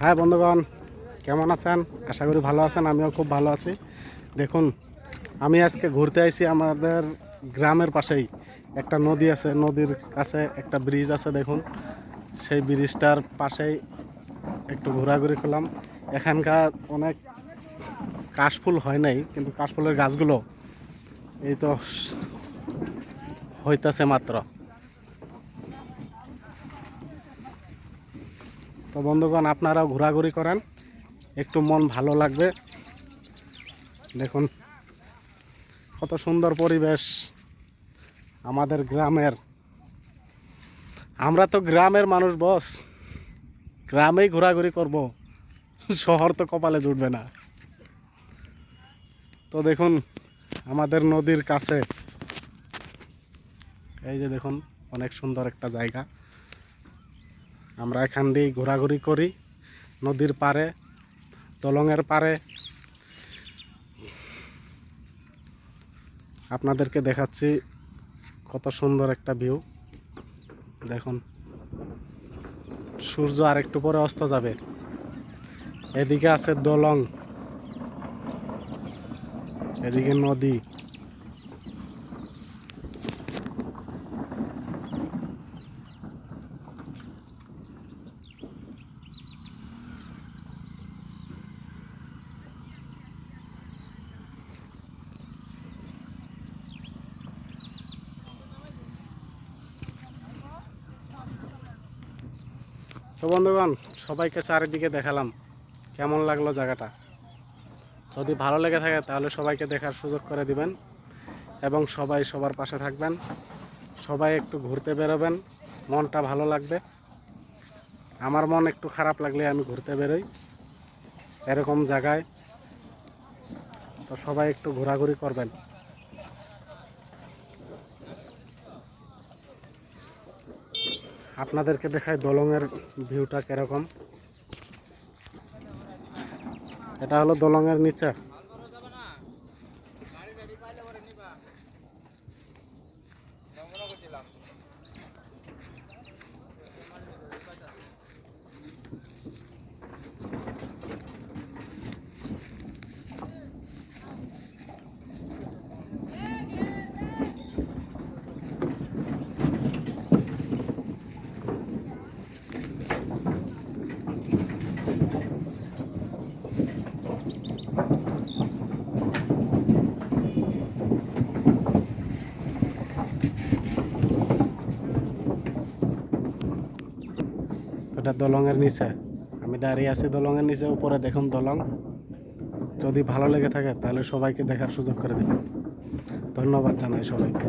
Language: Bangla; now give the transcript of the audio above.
হ্যাঁ বন্ধুগণ, কেমন আছেন? আশা করি ভালো আছেন, আমিও খুব ভালো আছি। দেখুন, আমি আজকে ঘুরতে আইছি আমাদের গ্রামের পাশেই। একটা নদী আছে, নদীর কাছে একটা ব্রিজ আছে, দেখুন। সেই ব্রিজটার পাশেই একটু ঘোরাঘুরি করলাম। এখানকার অনেক কাশফুল হয় নাই, কিন্তু কাশফুলের গাছগুলো এই তো হইতাছে মাত্র। তো বন্ধুগণ, আপনারাও ঘোরাঘুরি করেন। একটু মন ভালো লাগবে। দেখুন, কত সুন্দর পরিবেশ আমাদের গ্রামের। আমরা তো গ্রামের মানুষ, বস। গ্রামেই ঘোরাঘুরি করব। শহর তো কপালে জুটবে না। তো দেখুন, আমাদের নদীর কাছে, এই যে দেখুন, অনেক সুন্দর একটা জায়গা। আমরা এখান দিয়ে ঘোরাঘুরি করি, নদীর পাড়ে, দলংয়ের পারে আপনাদেরকে দেখাচ্ছি কত সুন্দর একটা ভিউ। দেখুন, সূর্য আর একটু পরে অস্ত যাবে। এদিকে আছে দলং, এদিকে নদী। তো বন্ধুগণ, সবাইকে চারিদিকে দেখালাম কেমন লাগল জায়গাটা। যদি ভালো লেগে থাকে তাহলে সবাইকে দেখার সুযোগ করে দিবেন এবং সবাই সবার পাশে থাকবেন। সবাই একটু ঘুরতে বেরোবেন, মনটা ভালো লাগবে। আমার মন একটু খারাপ লাগলে আমি ঘুরতে বেরোই এরকম জায়গায়। তো সবাই একটু ঘোরাঘুরি করবেন। আপনাদেরকে দেখায় দলংয়ের ভিউটা কীরকম। এটা হলো দলংয়ের নিচে। এটা দলংয়ের নিচে। আমি দাঁড়িয়ে আছি দলংয়ের নিচে, উপরে দেখুন দলং। যদি ভালো লেগে থাকে, তাহলে সবাইকে দেখার সুযোগ করে দেবেন। ধন্যবাদ জানাই সবাইকে।